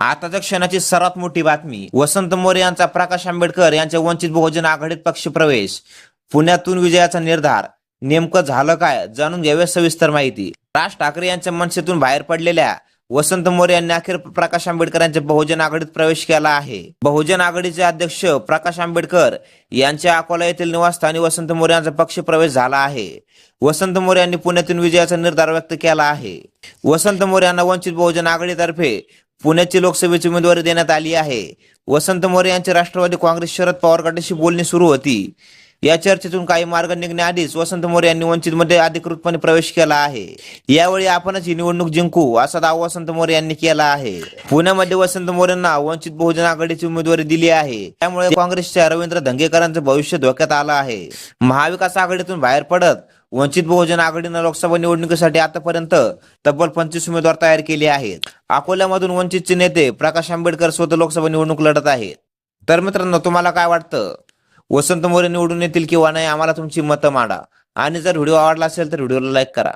आताच्या क्षणाची सर्वात मोठी बातमी वसंत मोरे यांचा प्रकाश आंबेडकर यांच्या वंचित बहुजन आघाडीत पक्ष प्रवेश. पुण्यातून विजयाचा निर्धार. नेमकं झालं काय? जाणून घ्यावे सविस्तर माहिती. राज ठाकरे यांच्या मनसेतून बाहेर पडलेल्या वसंत मोरे यांनी अखेर प्रकाश आंबेडकर यांच्या बहुजन आघाडीत प्रवेश केला आहे. बहुजन आघाडीचे अध्यक्ष प्रकाश आंबेडकर यांच्या अकोला येथील निवासस्थानी वसंत मोरे यांचा पक्ष प्रवेश झाला आहे. वसंत मोरे यांनी पुण्यातून विजयाचा निर्धार व्यक्त केला आहे. वसंत मोरे यांना वंचित बहुजन आघाडीतर्फे पुण्याची लोकसभेची उमेदवारी देण्यात आली आहे. वसंत मोरे यांची राष्ट्रवादी काँग्रेस शरद पवार गटाशी बोलणी सुरू होती. या चर्चेतून काही मार्ग निघण्याआधीच वसंत मोरे यांनी वंचित मध्ये अधिकृतपणे प्रवेश केला आहे. यावेळी आपणच ही निवडणूक जिंकू असा दावा वसंत मोरे यांनी केला आहे. पुण्यामध्ये वसंत मोरेंना वंचित बहुजन आघाडीची उमेदवारी दिली आहे. त्यामुळे काँग्रेसच्या रवींद्र धंगेकरांचं भविष्य धोक्यात आलं आहे. महाविकास आघाडीतून बाहेर पडत वंचित बहुजन आघाडीनं लोकसभा निवडणुकीसाठी आतापर्यंत तब्बल पंचवीस उमेदवार तयार केले आहेत. अकोल्यामधून वंचितचे नेते प्रकाश आंबेडकर स्वतः लोकसभा निवडणूक लढत आहेत. तर मित्रांनो तुम्हाला काय वाटतं? वसंत मोरे निवडून येतील किंवा नाही आम्हाला तुमची मतं मांडा. आणि जर व्हिडिओ आवडला असेल तर व्हिडिओला लाईक करा.